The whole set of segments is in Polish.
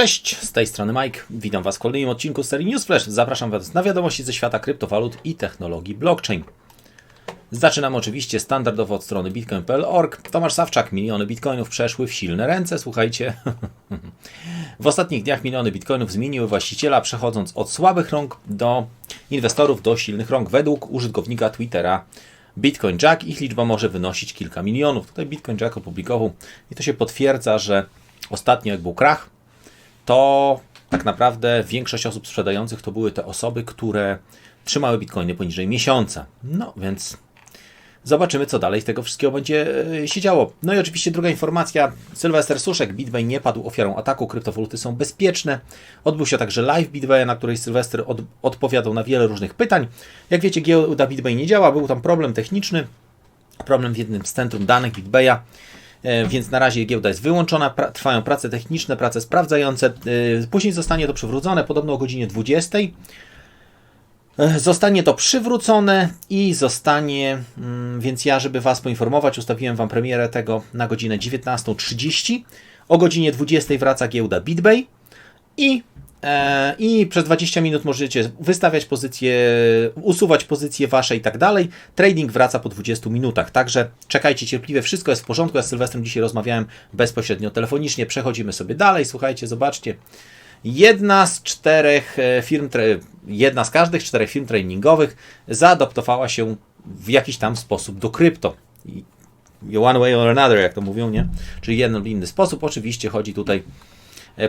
Cześć, z tej strony Mike. Witam Was w kolejnym odcinku serii Newsflash. Zapraszam Was na wiadomości ze świata kryptowalut i technologii blockchain. Zaczynam oczywiście standardowo od strony bitcoin.org. Tomasz Sawczak, miliony bitcoinów przeszły w silne ręce, słuchajcie. w ostatnich dniach miliony bitcoinów zmieniły właściciela, przechodząc od słabych rąk do inwestorów do silnych rąk. Według użytkownika Twittera Bitcoin Jack ich liczba może wynosić kilka milionów. Tutaj Bitcoin Jack opublikował i to się potwierdza, że ostatnio jak był krach, to tak naprawdę większość osób sprzedających to były te osoby, które trzymały bitcoiny poniżej miesiąca. No więc zobaczymy, co dalej z tego wszystkiego będzie e, się działo. No i oczywiście druga informacja. Sylwester Suszek, BitBay nie padł ofiarą ataku, kryptowaluty są bezpieczne. Odbył się także live BitBay, na której Sylwester od, odpowiadał na wiele różnych pytań. Jak wiecie, giełda BitBay nie działa, był tam problem techniczny, problem w jednym z centrum danych BitBaya. E, więc na razie giełda jest wyłączona, pra trwają prace techniczne, prace sprawdzające. E, później zostanie to przywrócone podobno o godzinie 20. E, zostanie to przywrócone i zostanie, mm, więc ja, żeby Was poinformować, ustawiłem Wam premierę tego na godzinę 19.30. O godzinie 20 wraca giełda BitBay i i przez 20 minut możecie wystawiać pozycje, usuwać pozycje wasze i tak dalej. Trading wraca po 20 minutach, także czekajcie cierpliwie, wszystko jest w porządku. Ja z Sylwestrem dzisiaj rozmawiałem bezpośrednio telefonicznie. Przechodzimy sobie dalej. Słuchajcie, zobaczcie. Jedna z czterech e, firm, jedna z każdych czterech firm treningowych zaadoptowała się w jakiś tam sposób do krypto. One way or another, jak to mówią, nie? Czyli jeden lub inny sposób. Oczywiście chodzi tutaj E,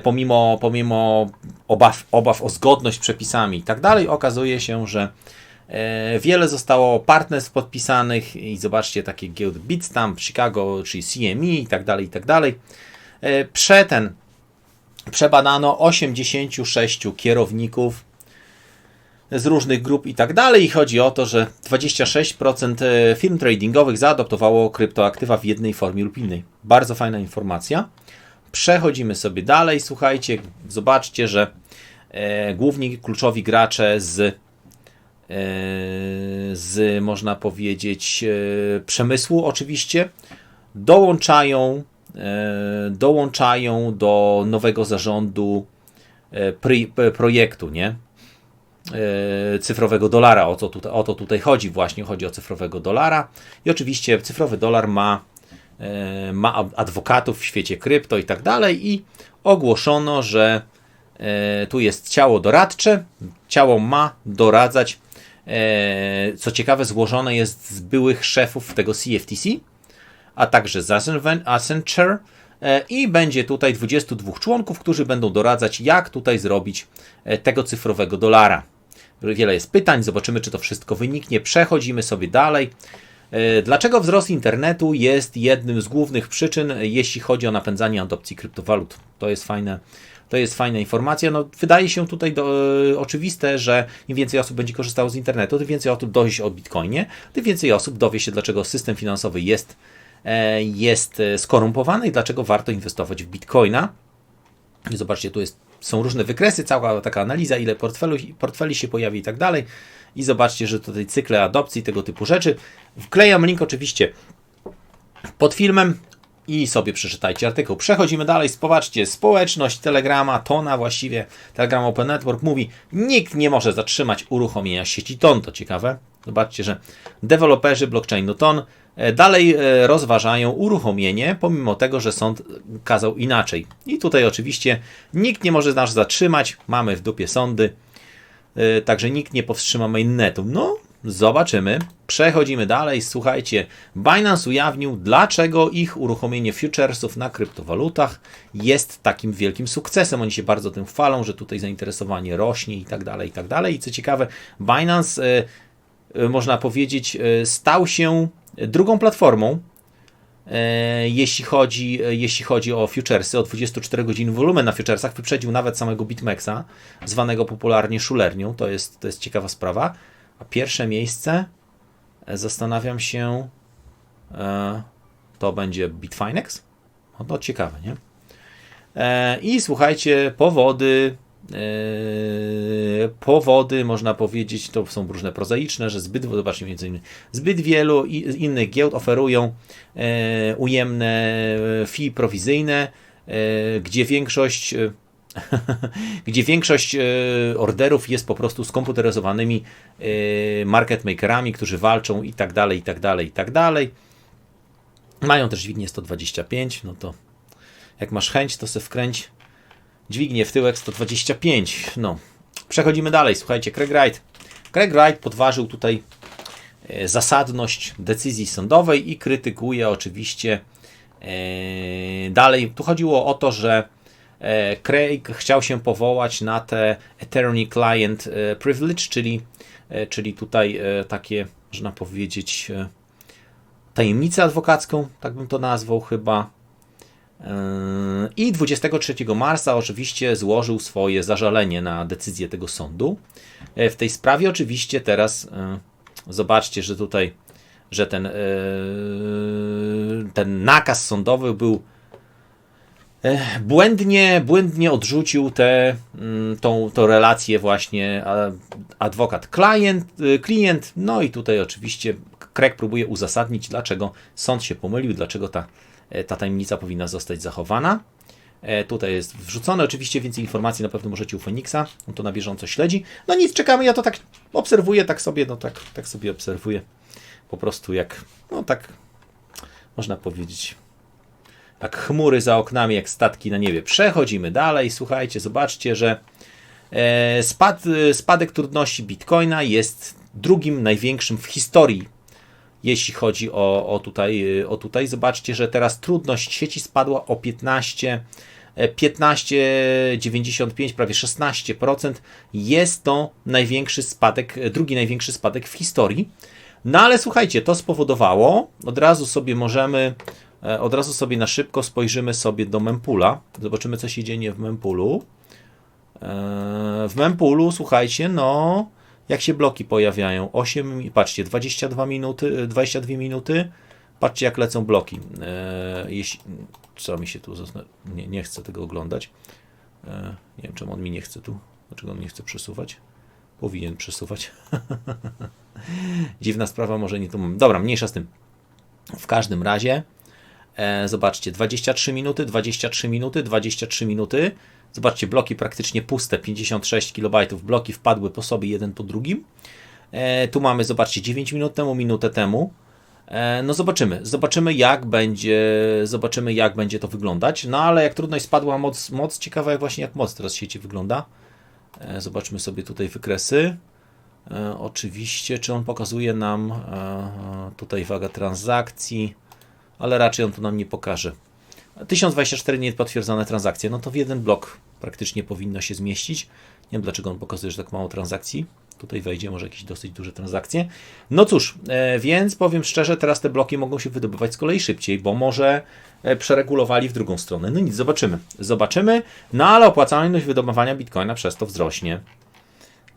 pomimo, pomimo obaw, obaw o zgodność przepisami i tak dalej, okazuje się, że e, wiele zostało partnerstw podpisanych i zobaczcie takie giełdy Bitstamp, Chicago, czy CME i tak dalej, i tak dalej. E, prze ten przebadano 86 kierowników z różnych grup i tak dalej. I chodzi o to, że 26% firm tradingowych zaadoptowało kryptoaktywa w jednej formie lub innej. Bardzo fajna informacja. Przechodzimy sobie dalej. Słuchajcie, zobaczcie, że e, główni kluczowi gracze z, e, z można powiedzieć, e, przemysłu oczywiście dołączają, e, dołączają do nowego zarządu e, pri, projektu, nie? E, cyfrowego dolara. O to, tutaj, o to tutaj chodzi, właśnie chodzi o cyfrowego dolara. I oczywiście cyfrowy dolar ma ma adwokatów w świecie krypto i tak dalej i ogłoszono, że e, tu jest ciało doradcze, ciało ma doradzać, e, co ciekawe złożone jest z byłych szefów tego CFTC, a także z Accenture i będzie tutaj 22 członków, którzy będą doradzać, jak tutaj zrobić tego cyfrowego dolara. Wiele jest pytań, zobaczymy, czy to wszystko wyniknie. Przechodzimy sobie dalej. E, dlaczego wzrost internetu jest jednym z głównych przyczyn, jeśli chodzi o napędzanie adopcji kryptowalut? To jest fajne. To jest fajna informacja. No, wydaje się tutaj do, e, oczywiste, że im więcej osób będzie korzystało z internetu, tym więcej osób dowie się o Bitcoinie, tym więcej osób dowie się, dlaczego system finansowy jest, e, jest skorumpowany i dlaczego warto inwestować w Bitcoina. Zobaczcie, tu jest, są różne wykresy, cała taka analiza, ile portfeli, portfeli się pojawi i tak dalej i zobaczcie, że tutaj cykle adopcji, tego typu rzeczy. Wklejam link oczywiście pod filmem i sobie przeczytajcie artykuł. Przechodzimy dalej. Spowaczcie, społeczność Telegrama, Tona właściwie, Telegram Open Network mówi, nikt nie może zatrzymać uruchomienia sieci TON. To ciekawe. Zobaczcie, że deweloperzy blockchainu TON e, dalej e, rozważają uruchomienie, pomimo tego, że sąd kazał inaczej. I tutaj oczywiście nikt nie może nas zatrzymać. Mamy w dupie sądy. E, także nikt nie powstrzyma mainnetu. No, zobaczymy. Przechodzimy dalej. Słuchajcie, Binance ujawnił, dlaczego ich uruchomienie futuresów na kryptowalutach jest takim wielkim sukcesem. Oni się bardzo tym chwalą, że tutaj zainteresowanie rośnie i tak dalej, i tak dalej. I co ciekawe, Binance, e, e, można powiedzieć, stał się drugą platformą, jeśli chodzi, e, jeśli chodzi o futuresy, o 24 godzin wolumen na futuresach wyprzedził nawet samego BitMEXa, zwanego popularnie szulernią, to jest, to jest ciekawa sprawa. A pierwsze miejsce, e, zastanawiam się, to będzie Bitfinex? No to ciekawe, nie? I słuchajcie, powody powody, można powiedzieć, to są różne prozaiczne, że zbyt, zobaczcie między innymi, zbyt wielu innych giełd oferują yy, ujemne fee prowizyjne, yy, gdzie większość gdzie większość orderów jest po prostu skomputeryzowanymi market makerami, którzy walczą i tak dalej, i tak dalej, i tak dalej. Mają też dźwignię 125, no to jak masz chęć, to se wkręć dźwignię w tyłek 125. No, przechodzimy dalej. Słuchajcie, Craig Wright. Craig Wright podważył tutaj e, zasadność decyzji sądowej i krytykuje oczywiście dalej. Tu chodziło o to, że E, Craig chciał się powołać na te Attorney Client e, Privilege, czyli, e, czyli tutaj takie, można powiedzieć, tajemnicę adwokacką, tak bym to nazwał chyba. I 23 marca oczywiście złożył swoje zażalenie na decyzję tego sądu. W tej sprawie oczywiście teraz zobaczcie, że tutaj, że ten, ten nakaz sądowy był błędnie, błędnie odrzucił tę mm, tą, tą relację właśnie adwokat-klient, klient, no i tutaj oczywiście Craig próbuje uzasadnić, dlaczego sąd się pomylił, dlaczego ta, e, ta tajemnica powinna zostać zachowana. E, tutaj jest wrzucone, oczywiście więcej informacji na pewno możecie u Feniksa, on to na bieżąco śledzi. No nic, czekamy, ja to tak obserwuję, tak sobie, no tak, tak sobie obserwuję. Po prostu jak, no tak można powiedzieć, jak chmury za oknami, jak statki na niebie. Przechodzimy dalej. Słuchajcie, zobaczcie, że e, spad, spadek trudności Bitcoina jest drugim największym w historii. Jeśli chodzi o, o, tutaj, o tutaj, zobaczcie, że teraz trudność sieci spadła o 15, 15,95, e, prawie 16%. Jest to największy spadek, drugi największy spadek w historii. No ale słuchajcie, to spowodowało, od razu sobie możemy E, od razu sobie na szybko spojrzymy sobie do mempula. Zobaczymy, co się dzieje w mempulu. E, w mempulu, słuchajcie, no, jak się bloki pojawiają. 8, patrzcie, 22 minuty, 22 minuty. Patrzcie, jak lecą bloki. E, jeśli, co mi się tu nie, nie chcę tego oglądać. Nie wiem, czemu on mi nie chce tu. Dlaczego on nie chce przesuwać? Powinien przesuwać. Dziwna sprawa, może nie tu. Dobra, mniejsza z tym. W każdym razie, E, zobaczcie, 23 minuty, 23 minuty, 23 minuty. Zobaczcie, bloki praktycznie puste, 56 KB. Bloki wpadły po sobie jeden po drugim. E, tu mamy, zobaczcie, 9 minut temu, minutę temu. E, no zobaczymy, zobaczymy jak będzie, zobaczymy jak będzie to wyglądać. No ale jak trudność spadła moc, moc ciekawa jak właśnie jak moc teraz sieci wygląda. Zobaczmy sobie tutaj wykresy. Oczywiście, czy on pokazuje nam tutaj waga transakcji ale raczej on tu nam nie pokaże. 1024 niepotwierdzone transakcje, no to w jeden blok praktycznie powinno się zmieścić. Nie wiem dlaczego on pokazuje, że tak mało transakcji. Tutaj wejdzie może jakieś dosyć duże transakcje. No cóż, e, więc powiem szczerze, teraz te bloki mogą się wydobywać z kolei szybciej, bo może e, przeregulowali w drugą stronę. No nic, zobaczymy. Zobaczymy, no ale opłacalność wydobywania bitcoina przez to wzrośnie.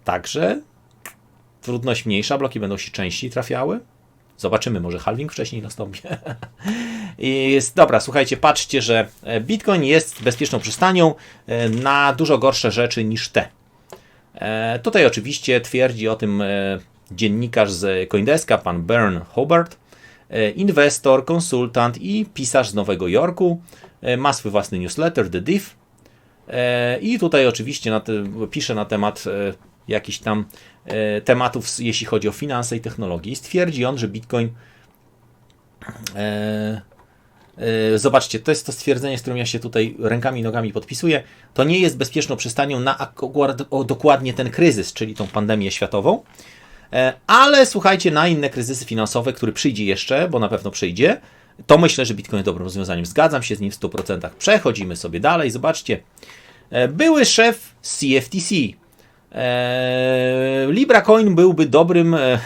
Także trudność mniejsza, bloki będą się częściej trafiały. Zobaczymy, może halving wcześniej nastąpi. I jest, dobra, słuchajcie, patrzcie, że e, Bitcoin jest bezpieczną przystanią e, na dużo gorsze rzeczy niż te. E, tutaj oczywiście twierdzi o tym dziennikarz z Coindeska, pan Bern Hobart, inwestor, konsultant i pisarz z Nowego Jorku. Ma swój własny newsletter, The Diff. I tutaj oczywiście na te, pisze na temat jakichś tam e, tematów, jeśli chodzi o finanse i technologię. stwierdzi on, że Bitcoin. E, e, zobaczcie, to jest to stwierdzenie, z którym ja się tutaj rękami i nogami podpisuję. To nie jest bezpieczną przystanią na dokładnie ten kryzys, czyli tą pandemię światową. Ale słuchajcie, na inne kryzysy finansowe, który przyjdzie jeszcze, bo na pewno przyjdzie, to myślę, że Bitcoin jest dobrym rozwiązaniem. Zgadzam się z nim w 100%. Przechodzimy sobie dalej. Zobaczcie. Były szef CFTC, Eee, Libra Coin byłby dobrym, e,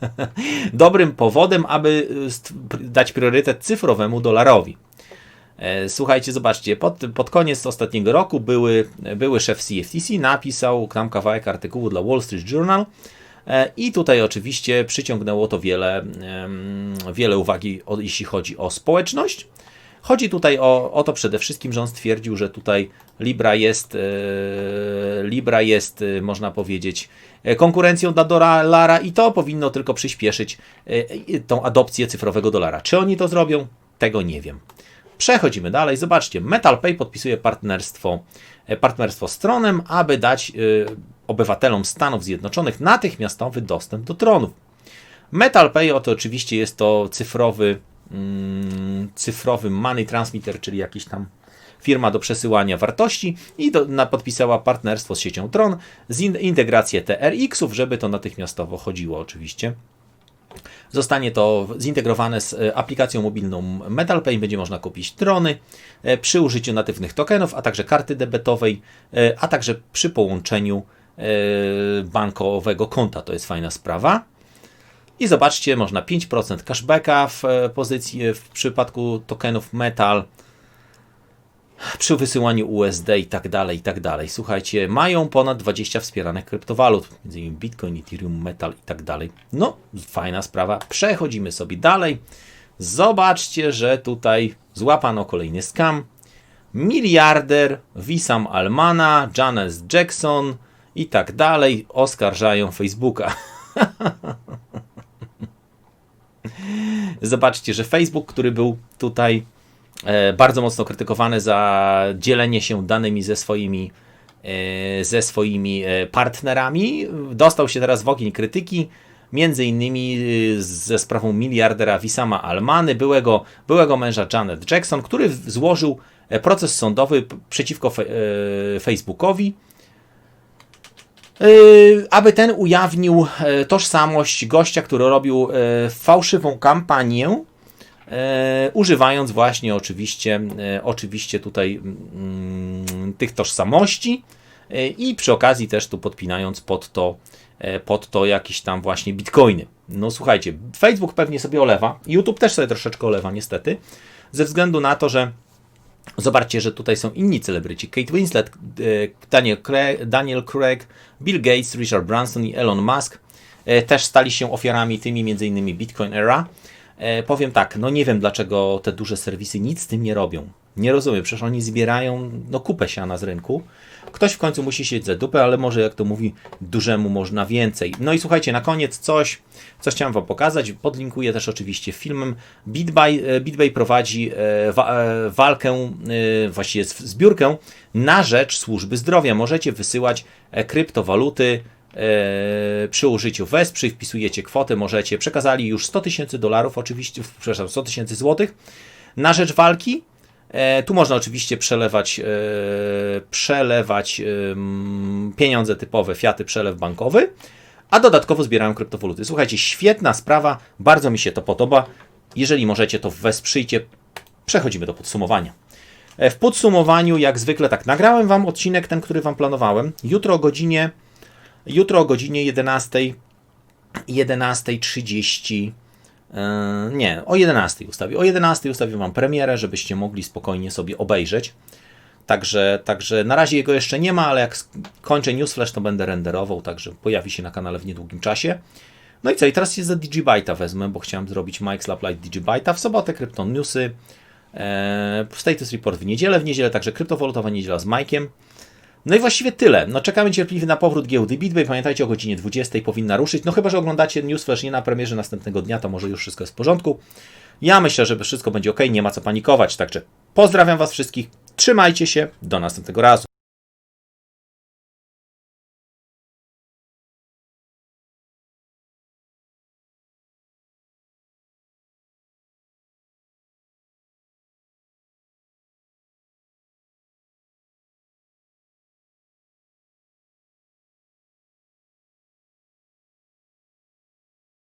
dobrym powodem, aby dać priorytet cyfrowemu dolarowi. E, słuchajcie, zobaczcie, pod, pod koniec ostatniego roku były, były szef CFTC napisał tam kawałek artykułu dla Wall Street Journal e, i tutaj oczywiście przyciągnęło to wiele, wiele uwagi, jeśli chodzi o społeczność. Chodzi tutaj o, o to przede wszystkim, że on stwierdził, że tutaj Libra jest, e, Libra jest, e, można powiedzieć, e, konkurencją dla dolara i to powinno tylko przyspieszyć tą adopcję cyfrowego dolara. Czy oni to zrobią? Tego nie wiem. Przechodzimy dalej. Zobaczcie, MetalPay podpisuje partnerstwo, partnerstwo z Tronem, aby dać obywatelom Stanów Zjednoczonych natychmiastowy dostęp do tronów. MetalPay oto oczywiście jest to cyfrowy, mm, cyfrowy money transmitter, czyli jakiś tam firma do przesyłania wartości i do, na, podpisała partnerstwo z siecią Tron, z in, integrację TRX-ów, żeby to natychmiastowo chodziło oczywiście. Zostanie to zintegrowane z e, aplikacją mobilną MetalPay. Będzie można kupić trony e, przy użyciu natywnych tokenów, a także karty debetowej, e, a także przy połączeniu bankowego konta. To jest fajna sprawa. I zobaczcie, można 5% cashbacka w pozycji w przypadku tokenów Metal przy wysyłaniu USD i tak dalej, i tak dalej. Słuchajcie, mają ponad 20 wspieranych kryptowalut, m.in. Bitcoin, Ethereum, Metal i tak dalej. No, fajna sprawa. Przechodzimy sobie dalej. Zobaczcie, że tutaj złapano kolejny scam. Miliarder, Wissam Almana, Janes Jackson i tak dalej oskarżają Facebooka. Zobaczcie, że Facebook, który był tutaj E, bardzo mocno krytykowany za dzielenie się danymi ze swoimi, e, ze swoimi e, partnerami. Dostał się teraz w ogień krytyki, między innymi ze sprawą miliardera Wisama Almany, byłego, byłego męża Janet Jackson, który złożył proces sądowy przeciwko Facebookowi, aby ten ujawnił tożsamość gościa, który robił fałszywą kampanię E, używając właśnie oczywiście, e, oczywiście tutaj mm, tych tożsamości e, i przy okazji też tu podpinając pod to, pod to jakieś tam właśnie bitcoiny. No słuchajcie, Facebook pewnie sobie olewa, YouTube też sobie troszeczkę olewa niestety, ze względu na to, że Zobaczcie, że tutaj są inni celebryci. Kate Winslet, Daniel Craig, Daniel Craig, Bill Gates, Richard Branson i Elon Musk też stali się ofiarami tymi m.in. Bitcoin Era. E, powiem tak, no nie wiem dlaczego te duże serwisy nic z tym nie robią. Nie rozumiem, przecież oni zbierają no kupę siana z rynku. Ktoś w końcu musi siedzieć za dupę, ale może jak to mówi, dużemu można więcej. No i słuchajcie, na koniec coś, co chciałem Wam pokazać. Podlinkuję też oczywiście filmem. BitBuy, e, prowadzi e, wa, walkę, właściwie zbiórkę na rzecz służby zdrowia. Możecie wysyłać kryptowaluty E, przy użyciu wesprzyj, wpisujecie kwotę, możecie, przekazali już 100 tysięcy dolarów, oczywiście, przepraszam, 100 tysięcy złotych na rzecz walki. E, tu można oczywiście przelewać, e, przelewać pieniądze typowe, fiaty, przelew bankowy, a dodatkowo zbierają kryptowaluty. Słuchajcie, świetna sprawa, bardzo mi się to podoba. Jeżeli możecie, to wesprzyjcie. Przechodzimy do podsumowania. W podsumowaniu, jak zwykle, tak, nagrałem Wam odcinek, ten, który Wam planowałem. Jutro o godzinie Jutro o godzinie 11, 11.30 e, nie, o 11 ustawię. O 11 ustawię Wam premierę, żebyście mogli spokojnie sobie obejrzeć. Także, także na razie jego jeszcze nie ma, ale jak kończę Newsflash, to będę renderował, także pojawi się na kanale w niedługim czasie. No i co, i teraz się za Digibyte'a wezmę, bo chciałem zrobić Mike's Lab Light Digibyte'a. W sobotę Krypton Newsy, e, Status Report w niedzielę, w niedzielę także kryptowalutowa niedziela z Mike'iem. No i właściwie tyle. No czekamy cierpliwie na powrót giełdy BitBay. Pamiętajcie, o godzinie 20 powinna ruszyć. No chyba, że oglądacie Newsflash nie na premierze następnego dnia, to może już wszystko jest w porządku. Ja myślę, że wszystko będzie ok, nie ma co panikować. Także pozdrawiam Was wszystkich, trzymajcie się, do następnego razu.